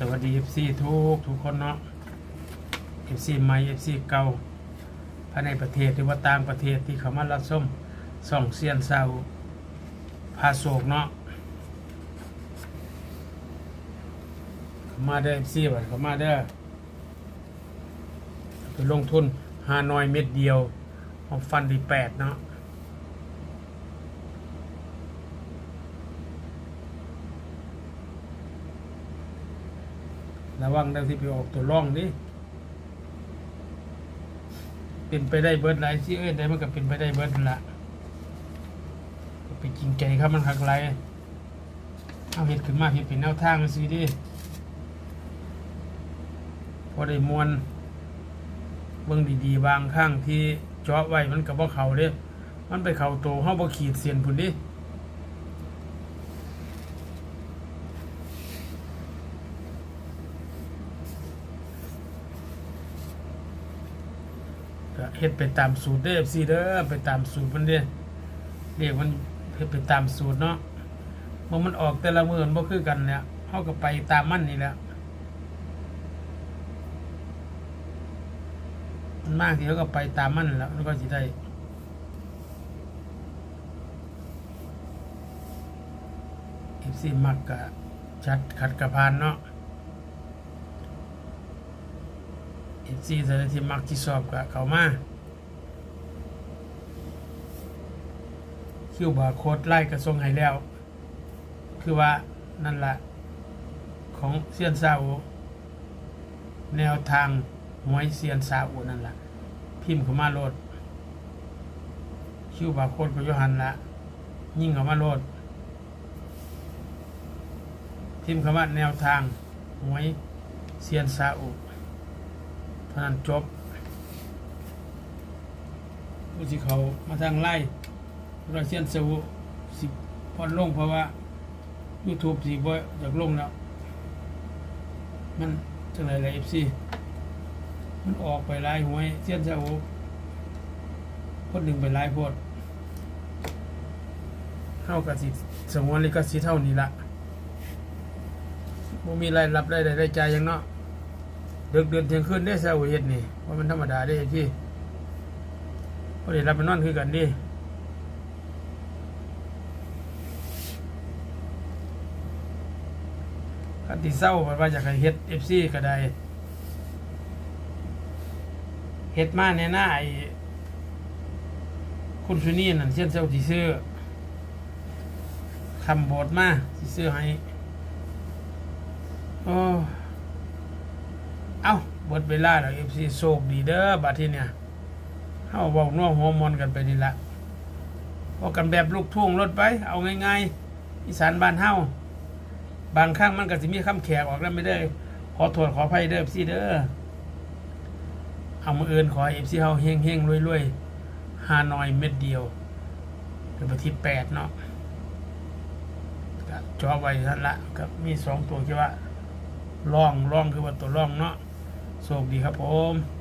สวัสดี FC ทุกทุกคนเนาะ FC ใหม่ FC เก่าภายในประเทศหรือว่าต่างประเทศที่เขามารับชมส่องเซียนเศร้าพาโศกเนาะเขามาเด้อ FC บัดเขามาเด้อไปลงทุนหานอยเม็ดเดียวของฟันดีแปดเนาะ ระวังได้ที่ไปออกตัวร่องนี่เป็นไปได้เบิร์ดหลายที่เอ้ยได้มันก็เป็นไปได้เบิร์ดละไปจริงใจครับมันหักไหลเอาเห็ดขึ้นมาเห็ดเป็นแนวทางสิดิพอได้มวนเบิ่งดีๆบางข้างที่เจาะไว้มันกับว่าเขาเด้ มันไปเข่าโตห้าบ่ขีดเสียนพุ่นดิ เฮ็ดไปตามสูตรเด้อซีเด้อไปตามสูตรมันเด้เรียกมันเฮ็ดไปตามสูตรเนาะเมื่อมันออกแต่ละมือมันบ่คือกันเนี่ยเฮาก็ไปตามมันนี่แหละมันมากที่เขาก็ไปตามมันแล้วมันก็สิได้เอฟซีมักกะชัดขัดกระพานเนาะ เอฟซีแต่ละที่มักที่ชอบกับเขามาคิวบาร์โค้ดไล่กระทรงให้แล้ว คือว่านั่นละของเซียนซาโอแนวทางหวยเซียนซาโอนั่นละพิมพ์เข้ามาโหลดคิวบาร์โค้ดก็ยหันละยิ่งเข้ามาโหลดพิมพ์คำว่าแนวทางหวยเซียนซาโอ เท่านจบผู้สิเขามาทางไล่เราเชียนสวุสิพอนลงเพราะว่า YouTube สิบ่อยากลงแล้ว มันจังไรเลยเอฟซีมันออกไปไล่หวยเชียนสวุคนหนึ่งไปไล่โพดเท่ากับสิสงวนลิขสิทธิ์เท่านี้ละบ่มีรายรับได้ได้ใจยังเนาะ เดือดเดือนเที่ยงคืนได้แซวเฮ็ดนี่ว่ามันธรรมดาได้พี่พอได้รับไปนอนคือกันดิคันที่เศร้าว่าอยากให้เฮ็ด FC ก็ได้เฮ็ดมาแน่หน้าไอ้คุณชุนี่นั่นเช่นเจ้าที่ซื้อคำโบทมาที่ซื้อให้โอ้ ดเวลาแล้วเอฟซีโชคดีเด้อบัดที่เนี่ยเฮาบอกนัวหัวมอนกันไปนี่ละพอกันแบบลูกทุ่งรถไป เอาง่ายๆอีสานบ้านเฮาบางครั้งมันก็สิมีคำแขกออกแล้วไม่ได้ขอโทษขออภัยเด้อเอฟซีเด้อเอามาเอินขอเอฟซีเฮาเฮงเฮงรวยรวยๆฮานอยเม็ดเดียวเดือนที่แปดเนาะก็จอไว้ท่านละก็มีสองตัวที่ว่าร่องร่องคือว่าตัวร่องเนาะ โชคดีครับผม